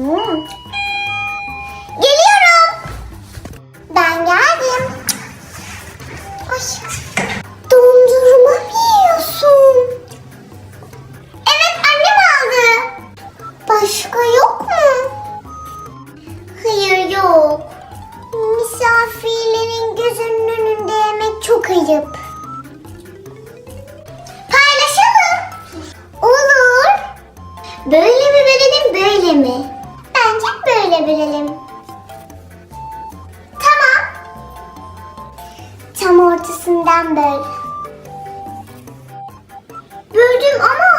Hmm. Geliyorum. Ben geldim. Ay. Dondurma mı yiyorsun? Evet annem aldı. Başka yok mu? Hayır yok. Misafirlerin gözünün önünde yemek çok ayıp. Paylaşalım. Olur. Böyle mi verelim böyle mi? Verelim. Tamam. Tam ortasından böyle. Böldüm ama...